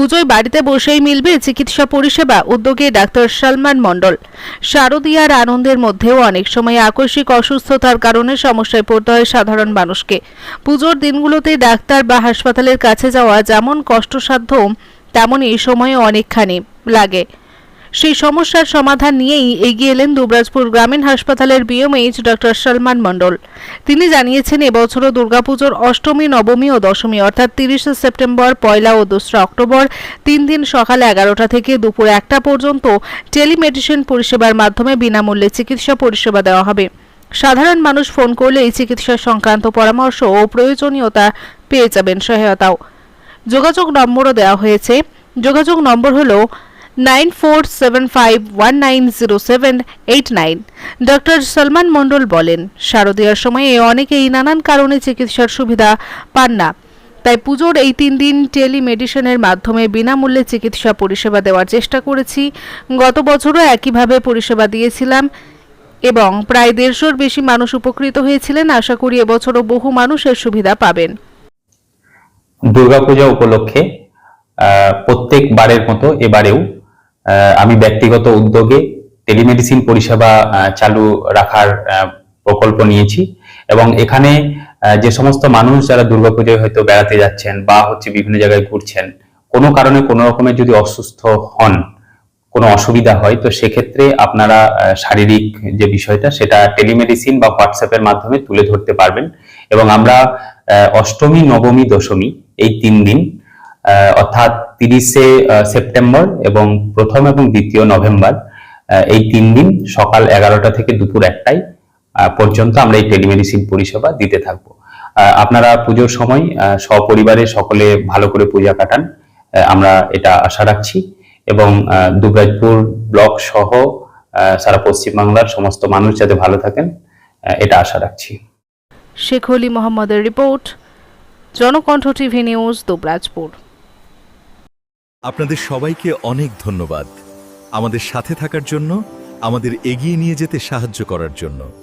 পুজোয় বাড়িতে বসেই মিলবে চিকিৎসা পরিষেবা, উদ্যোগে ডাক্তার সালমান মণ্ডল। শারদীয়ার আনন্দের মধ্যেও অনেক সময় আকস্মিক অসুস্থতার কারণে সমস্যায় পড়তে হয় সাধারণ মানুষকে। পুজোর দিনগুলোতে ডাক্তার বা হাসপাতালের কাছে যাওয়া যেমন কষ্টসাধ্য, তেমনই সময় অনেকখানি লাগে। সেই সমস্যার সমাধান নিয়েই এগিয়ে এলেন দুবরাজপুর গ্রামীণ হাসপাতালের বিএমএইচ ডক্টর সলমান মণ্ডল। তিনি জানিয়েছেন, এবছরও দুর্গাপুজোর অষ্টমী, নবমী ও দশমী, অর্থাৎ তিরিশে সেপ্টেম্বর, পয়লা ও দোসরা অক্টোবর, তিন দিন সকাল এগারোটা থেকে দুপুর একটা পর্যন্ত টেলিমেডিসিন পরিষেবার মাধ্যমে বিনামূল্যে চিকিৎসা পরিষেবা দেওয়া হবে। সাধারণ মানুষ ফোন করলে এই চিকিৎসা সংক্রান্ত পরামর্শ ও প্রয়োজনীয়তা পেয়ে যাবেন সহায়তাও। যোগাযোগ নম্বরও দেওয়া হয়েছে। যোগাযোগ নম্বর হলো nine four seven five one nine zero seven eight nine. Doctor Salman Mondal বলেন শারদীয়ার সময়ে অনেকেই নানান কারণে চিকিৎসার সুবিধা পান না। তাই পুজোর এই তিন দিন টেলিমেডিসিনের মাধ্যমে বিনামূল্যে চিকিৎসা পরিষেবা দেওয়ার চেষ্টা করেছি। গত বছরও একইভাবে পরিষেবা দিয়েছিলাম এবং প্রায় দেড়শোর বেশি মানুষ উপকৃত হয়েছিলেন। আশা করি এবছরও বহু মানুষের সুবিধা পাবেন। দুর্গাপূজা উপলক্ষে আহ, প্রত্যেকবারের মতো এবারেও আমি ব্যক্তিগত উদ্যোগে টেলিমেডিসিন পরিষেবা চালু রাখার প্রকল্প নিয়েছি এবং এখানে যে সমস্ত মানুষ যারা দুর্গাপূজায় হয়তো বেড়াতে যাচ্ছেন বা হচ্ছে বিভিন্ন জায়গায় ঘুরছেন, কোনো কারণে কোনো রকমের যদি অসুস্থ হন, কোনো অসুবিধা হয়, তো সেক্ষেত্রে আপনারা শারীরিক যে বিষয়টা, সেটা টেলিমেডিসিন বা হোয়াটসঅ্যাপের মাধ্যমে তুলে ধরতে পারবেন এবং আমরা অষ্টমী, নবমী, দশমী এই তিন দিন অর্থাৎ তিরিশে সেপ্টেম্বর এবং প্রথম এবং দ্বিতীয় নভেম্বর এই তিন দিন সকাল এগারোটা থেকে দুপুর একটাই পর্যন্ত আমরা এই টেলিমেডিসিন পরিষেবা দিতে থাকব। আপনারা পুজোর সময় সপরিবারে সকলে ভালো করে পূজা কাটান। আমরা এটা আশা রাখছি এবং দুবরাজপুর ব্লক সহ সারা পশ্চিমবাংলার সমস্ত মানুষ যাতে ভালো থাকেন এটা আশা রাখছি। শেখ অলি মোহাম্মদের report, Janakantha TV news Dubrajpur. আপনাদের সবাইকে অনেক ধন্যবাদ। আমাদের সাথে থাকার জন্য, আমাদের এগিয়ে নিয়ে যেতে সাহায্য করার জন্য।